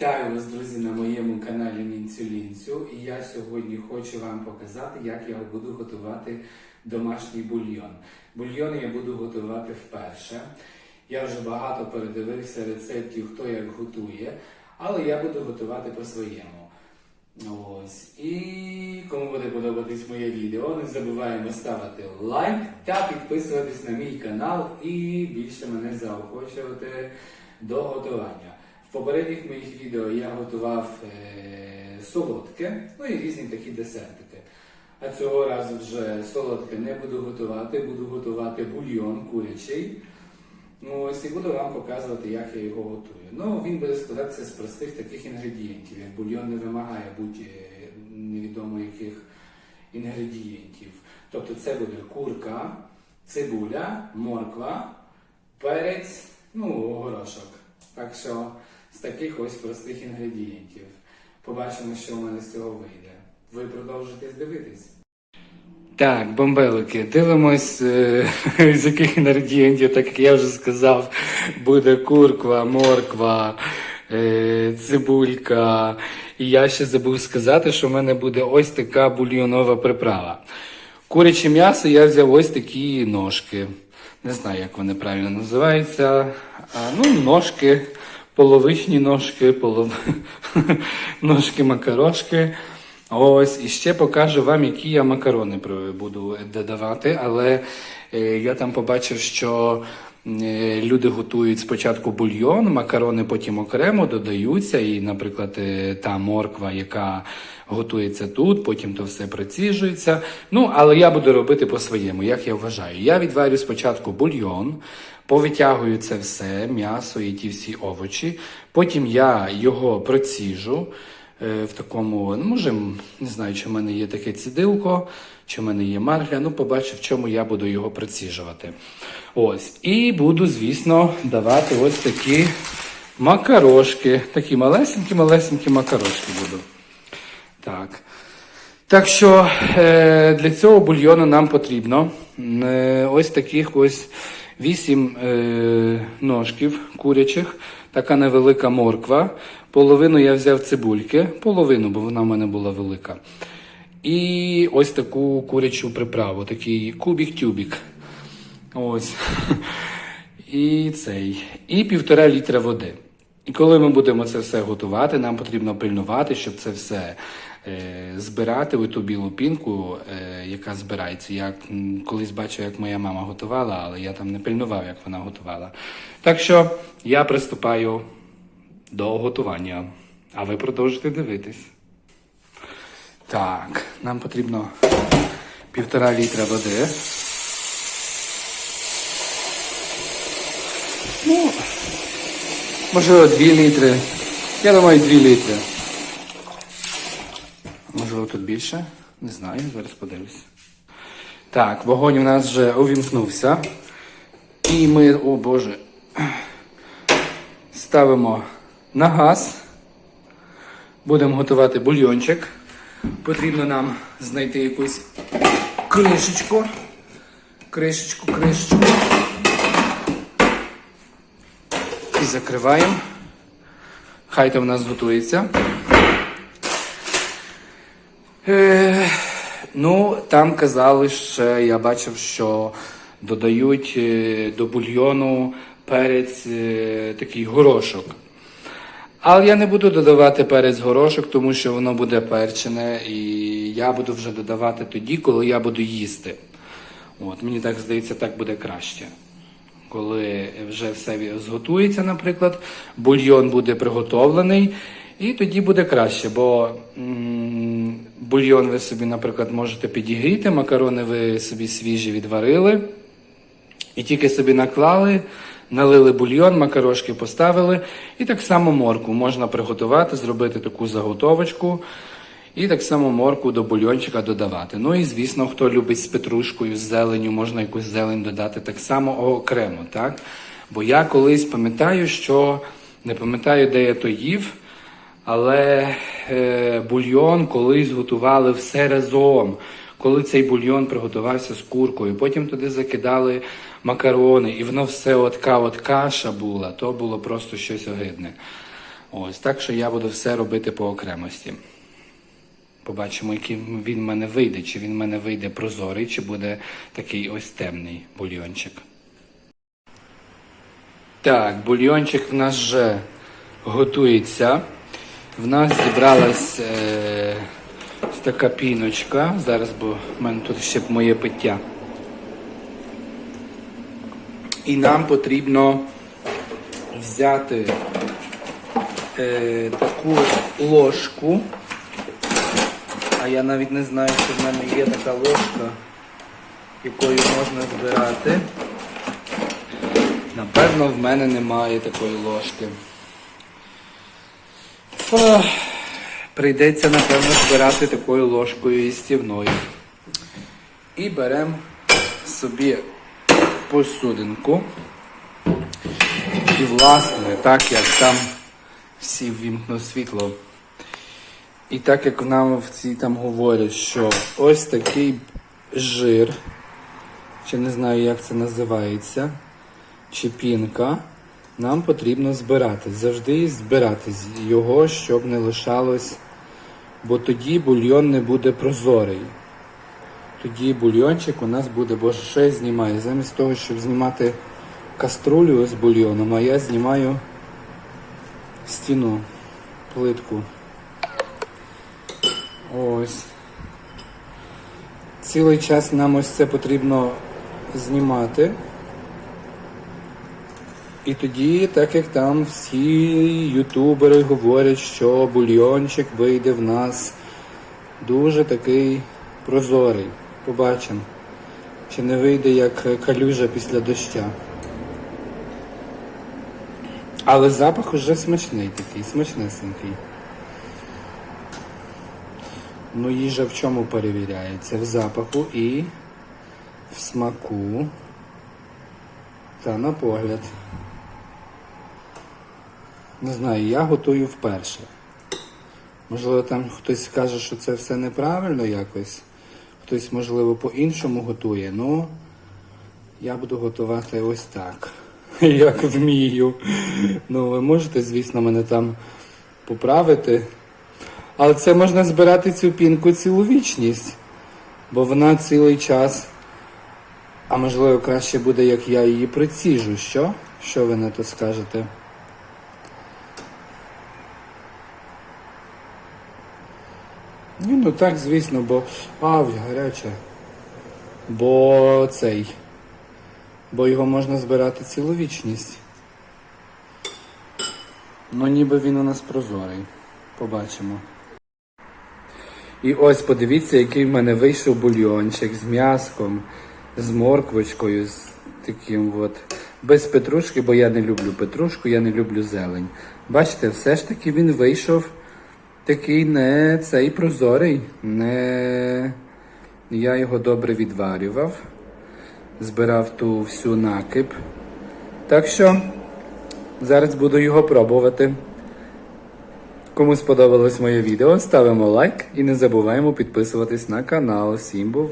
Вітаю вас, друзі, на моєму каналі Мінцю Лінцю. І я сьогодні хочу вам показати, як я буду готувати домашній бульйон. Бульйон я буду готувати вперше. Я вже багато передивився рецептів, хто як готує, але я буду готувати по-своєму. Ось. І кому буде подобатись моє відео, не забуваємо ставити лайк та підписуватись на мій канал і більше мене заохочувати до готування. Попередніх моїх відео я готував е, солодке, ну і різні такі десертики. А цього разу вже солодке не буду готувати, буду готувати бульйон курячий. Ну, ось і буду вам показувати, як я його готую. Ну, він буде складатися з простих таких інгредієнтів. Як бульйон не вимагає будь е, невідомо яких інгредієнтів. Тобто це буде курка, цибуля, морква, перець, ну, горошок. Так що з таких ось простих інгредієнтів. Побачимо, що у мене з цього вийде. Ви продовжите дивитись. Так, бомбелики, дивимось, е, з яких інгредієнтів, так як я вже сказав, буде курква, морква, е, цибулька. І я ще забув сказати, що в мене буде ось така бульйонова приправа. Куряче м'ясо я взяв ось такі ножки. Не знаю, як вони правильно називаються. А, ну, ножки, половичні ножки, полов... ножки макарошки. Ось, і ще покажу вам, які я макарони буду додавати, але е, я там побачив, що е, люди готують спочатку бульйон, макарони потім окремо додаються, і, наприклад, е, та морква, яка готується тут, потім то все проціжується. Ну, але я буду робити по-своєму, як я вважаю. Я відварю спочатку бульйон, повитягую це все, м'ясо і ті всі овочі, потім я його проціжу в такому, ну, може, не знаю, чи в мене є таке цідилко, чи в мене є маргля, ну, побачу, в чому я буду його проціжувати. Ось. І буду, звісно, давати ось такі макарошки. Такі малесенькі-малесенькі макарошки буду. Так. Так що е, для цього бульйону нам потрібно е, ось таких ось вісім е, ножків курячих, така невелика морква. Половину я взяв цибульки, половину, бо вона в мене була велика. І ось таку курячу приправу, такий кубік-тюбік. Ось. І цей. І півтора літра води. І коли ми будемо це все готувати, нам потрібно пильнувати, щоб це все е, збирати у ту білу пінку, е, яка збирається. Я колись бачив, як моя мама готувала, але я там не пильнував, як вона готувала. Так що я приступаю до готування. А ви продовжите дивитись. Так, нам потрібно півтора літра води. Ну, можливо, 2 літри. Я думаю, 2 літри. Можливо, тут більше? Не знаю, зараз подивлюсь. Так, вогонь у нас вже увімкнувся. І ми, о Боже, ставимо на газ. Будемо готувати бульйончик. Потрібно нам знайти якусь кришечку. Кришечку, кришечку. І закриваємо. Хай то в нас готується. Е, ну, там казали ще, я бачив, що додають е, до бульйону перець е, такий горошок. Але я не буду додавати перець горошок, тому що воно буде перчене, і я буду вже додавати тоді, коли я буду їсти. От, мені так здається, так буде краще. Коли вже все зготується, наприклад, бульйон буде приготовлений, і тоді буде краще, бо бульйон ви собі, наприклад, можете підігріти, макарони ви собі свіжі відварили, і тільки собі наклали, налили бульйон, макарошки поставили, і так само морку можна приготувати, зробити таку заготовочку. І так само морку до бульйончика додавати. Ну і звісно, хто любить з петрушкою, з зеленю, можна якусь зелень додати так само окремо, так? Бо я колись пам'ятаю, що не пам'ятаю, де я то їв, але е, бульйон колись готували все разом. Коли цей бульйон приготувався з куркою, потім туди закидали макарони, і воно все от така от каша була, то було просто щось огидне. Ось так що я буду все робити по окремості. Побачимо, який він в мене вийде, чи він в мене вийде прозорий, чи буде такий ось темний бульйончик. Так, бульйончик в нас вже готується. В нас зібралась е, така піночка. Зараз, бо в мене тут ще моє пиття. І нам потрібно взяти е, таку ложку. А я навіть не знаю, що в мене є така ложка, якою можна збирати. Напевно, в мене немає такої ложки. Прийдеться, напевно, збирати такою ложкою їстівною. І беремо собі посудинку. І, власне, так як там всі ввімкнуть світло. І так як нам в цій там говорять, що ось такий жир, чи не знаю, як це називається, чи пінка, нам потрібно збирати. Завжди збирати його, щоб не лишалось, бо тоді бульйон не буде прозорий. Тоді бульйончик у нас буде, бо що я знімаю? Замість того, щоб знімати каструлю з бульйоном, а я знімаю стіну, плитку. Ось. Цілий час нам ось це потрібно знімати. І тоді, так як там всі ютубери говорять, що бульйончик вийде в нас дуже такий прозорий. Побачимо, чи не вийде як калюжа після доща. Але запах уже смачний такий, смачнесенький. Ну, їжа в чому перевіряється? В запаху і в смаку та на погляд. Не знаю, я готую вперше. Можливо, там хтось каже, що це все неправильно якось. Хтось, можливо, по-іншому готує. Ну, я буду готувати ось так, як вмію. Ну, ви можете, звісно, мене там поправити. Але це можна збирати цю пінку цілу вічність, бо вона цілий час. А можливо, краще буде, як я її приціжу. Що? Що ви на то скажете? Ні, ну так, звісно, бо. А, гаряче. Бо цей. Бо його можна збирати цілу вічність. Ну, ніби він у нас прозорий. Побачимо. І ось подивіться, який в мене вийшов бульйончик з м'яском, з морквочкою, з таким от. Без петрушки, бо я не люблю петрушку, я не люблю зелень. Бачите, все ж таки він вийшов такий не цей прозорий. Не... Я його добре відварював, збирав ту всю накип. Так що зараз буду його пробувати. Кому сподобалось моє відео, ставимо лайк і не забуваємо підписуватись на канал. Всім був